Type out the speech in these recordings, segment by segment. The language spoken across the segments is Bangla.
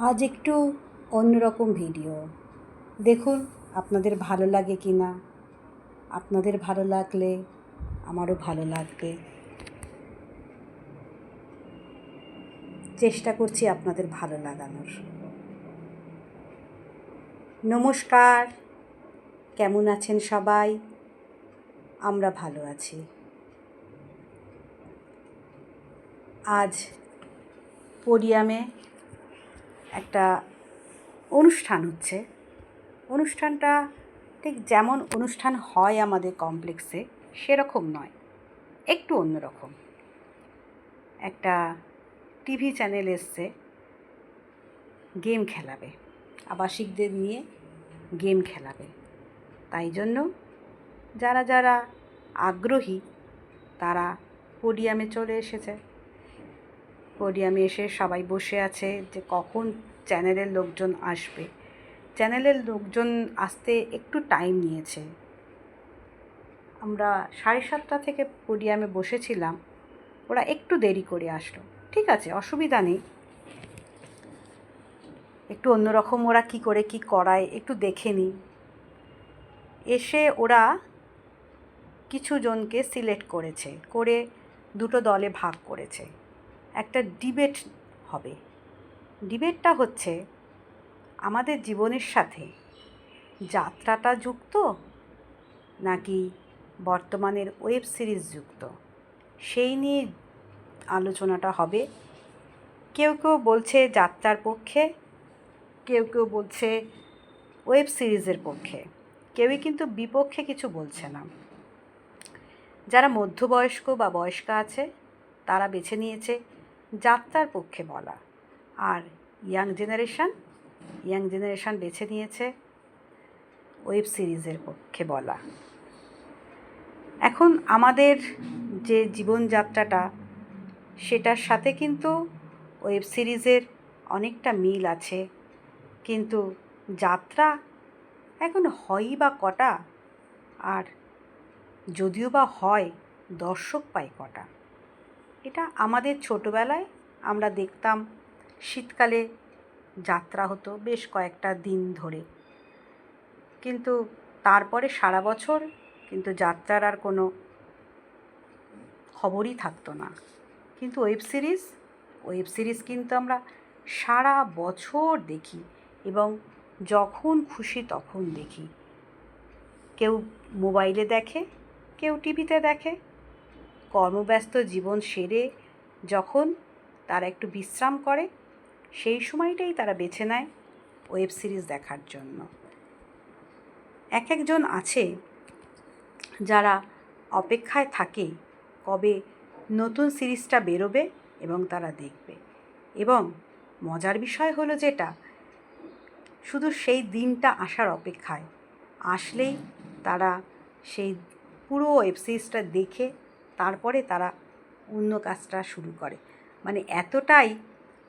আজ একটু অন্যরকম ভিডিও। দেখুন, আপনাদের ভালো লাগে কি না? আপনাদের ভালো লাগলে, আমারও ভালো লাগবে। চেষ্টা করছি আপনাদের ভালো লাগানোর। নমস্কার। কেমন আছেন সবাই? আমরা ভালো আছি। আজ পোডিয়ামে একটা অনুষ্ঠান হচ্ছে। অনুষ্ঠানটা ঠিক যেমন অনুষ্ঠান হয় আমাদের কমপ্লেক্সে, সেরকম নয়, একটু অন্যরকম। একটা টিভি চ্যানেল এসছে, গেম খেলাবে, আবাসিকদের নিয়ে গেম খেলাবে। তাই জন্য যারা যারা আগ্রহী, তারা পোডিয়ামে চলে এসেছে। পোডিয়ামে এসে সবাই বসে আছে যে কখন চ্যানেলের লোকজন আসবে। চ্যানেলের লোকজন আসতে একটু টাইম নিয়েছে। আমরা সাড়ে সাতটা থেকে পোডিয়ামে বসেছিলাম, ওরা একটু দেরি করে আসলো। ঠিক আছে, অসুবিধা নেই। একটু অন্যরকম ওরা কি করে, কি করায়, একটু দেখে নিই। এসে ওরা কিছু জনকে সিলেক্ট করেছে, করে দুটো দলে ভাগ করেছে। একটা ডিবেট হবে। ডিবেটটা হচ্ছে আমাদের জীবনের সাথে যাত্রাটা যুক্ত নাকি বর্তমানের ওয়েব সিরিজ যুক্ত? সেই নিয়ে আলোচনাটা হবে। কেউ কেউ বলছে যাত্রার পক্ষে, কেউ কেউ বলছে ওয়েব সিরিজের পক্ষে। কেউই কিন্তু বিপক্ষে কিছু বলছে না। যারা মধ্যবয়স্ক বা বয়স্ক আছে, তারা বেছে নিয়েছে যাত্রার পক্ষে বলা। আর ইয়াং জেনারেশান ইয়াং জেনারেশান বেছে নিয়েছে ওয়েব সিরিজের পক্ষে বলা। এখন আমাদের যে জীবনযাত্রাটা, সেটার সাথে কিন্তু ওয়েব সিরিজের অনেকটা মিল আছে। কিন্তু যাত্রা এখন হয়ই বা কটা, আর যদিও বা হয়, দর্শক পায় কটা। এটা আমাদের ছোটোবেলায় আমরা দেখতাম। শীতকালে যাত্রা হতো বেশ কয়েকটা দিন ধরে। কিন্তু তারপরে সারা বছর কিন্তু যাত্রার আর কোনো খবরই থাকতো না। কিন্তু ওয়েব সিরিজ ওয়েব সিরিজ কিন্তু আমরা সারা বছর দেখি এবং যখন খুশি তখন দেখি। কেউ মোবাইলে দেখে, কেউ টিভিতে দেখে কর্মব্যস্ত জীবন সেরে যখন তারা একটু বিশ্রাম করে, সেই সময়টাই তারা বেছে নেয় ওয়েব সিরিজ দেখার জন্য। এক একজন আছে যারা অপেক্ষায় থাকে কবে নতুন সিরিজটা বেরোবে এবং তারা দেখবে। এবং মজার বিষয় হলো যেটা, শুধু সেই দিনটা আসার অপেক্ষায়, আসলেই তারা সেই পুরো ওয়েব সিরিজটা দেখে তারপরে তারা অন্য কাজটা শুরু করে। মানে এতটাই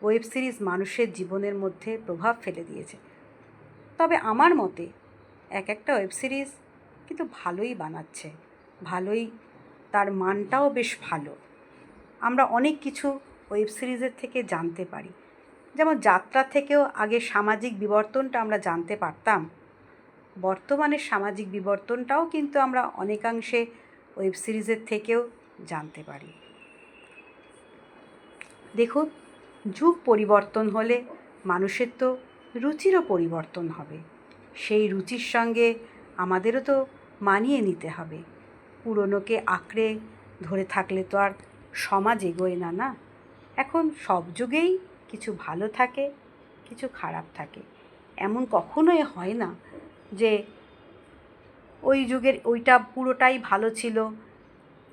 ওয়েব সিরিজ মানুষের জীবনের মধ্যে প্রভাব ফেলে দিয়েছে। তবে আমার মতে এক একটা ওয়েব সিরিজ কিন্তু ভালোই বানাচ্ছে, ভালোই তার মানটাও বেশ ভালো। আমরা অনেক কিছু ওয়েব সিরিজের থেকে জানতে পারি। যেমন যাত্রা থেকেও আগে সামাজিক বিবর্তনটা আমরা জানতে পারতাম বর্তমানে সামাজিক বিবর্তনটাও কিন্তু আমরা অনেকাংশে ওয়েব সিরিজের থেকেও জানতে পারি। দেখুন, যুগ পরিবর্তন হলে মানুষের তো রুচিরও পরিবর্তন হবে। সেই রুচির সঙ্গে আমাদেরও তো মানিয়ে নিতে হবে। পুরনোকে আঁকড়ে ধরে থাকলে তো আর সমাজ এগোয় না না? এখন সব যুগেই কিছু ভালো থাকে, কিছু খারাপ থাকে। এমন কখনোই হয় না যে ওই যুগের ওইটা পুরোটাই ভালো ছিল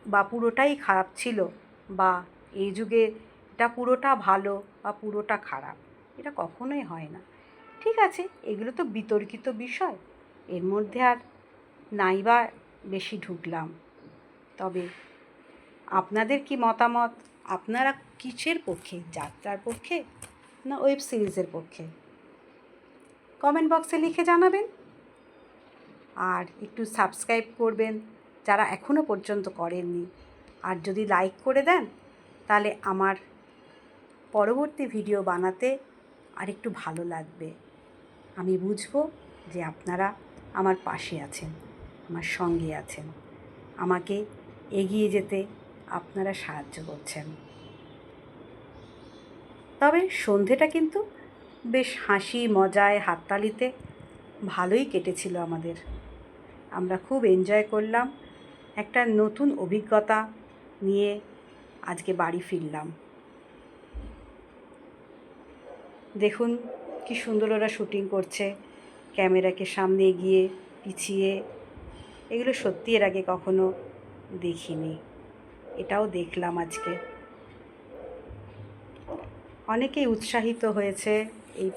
বা পুরোটাই খারাপ ছিল বা এই যুগে এটা পুরোটা ভালো বা পুরোটা খারাপ, এটা কখনোই হয় না। ঠিক আছে, এগুলো তো বিতর্কিত বিষয়, এর মধ্যে আর নাই বা বেশি ঢুকলাম। তবে আপনাদের কি মতামত? আপনারা কিসের পক্ষে, যাত্রার পক্ষে না ওয়েব সিরিজের পক্ষে? কমেন্ট বক্সে লিখে জানাবেন। আর একটু সাবস্ক্রাইব করবেন যারা এখনও পর্যন্ত করেননি। আর যদি লাইক করে দেন, তাহলে আমার পরবর্তী ভিডিও বানাতে আর একটু ভালো লাগবে। আমি বুঝব যে আপনারা আমার পাশে আছেন, আমার সঙ্গে আছেন। আমাকে এগিয়ে যেতে আপনারা সাহায্য করছেন। তবে সন্ধেটা কিন্তু বেশ হাসি, মজায়, হাততালিতে ভালোই কেটেছিল আমাদের। আমরা খুব এনজয় করলাম। একটা নতুন অভিজ্ঞতা নিয়ে আজকে বাড়ি ফিরলাম। দেখুন কি সুন্দর ওরা শুটিং করছে। ক্যামেরাকে সামনে এগিয়ে, পিছিয়ে। এগুলো সত্যি এর আগে কখনো দেখিনি। এটাও দেখলাম আজকে। অনেকেই উৎসাহিত হয়েছে এই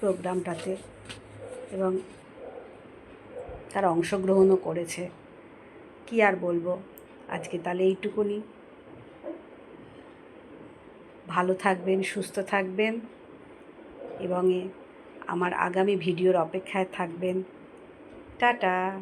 প্রোগ্রামটাতে এবং তারা অংশগ্রহণও করেছে। কি আর বলব? আজকে তাহলে এইটুকুনি। ভালো থাকবেন, সুস্থ থাকবেন এবং আমার আগামী ভিডিওর অপেক্ষায় থাকবেন। টাটা!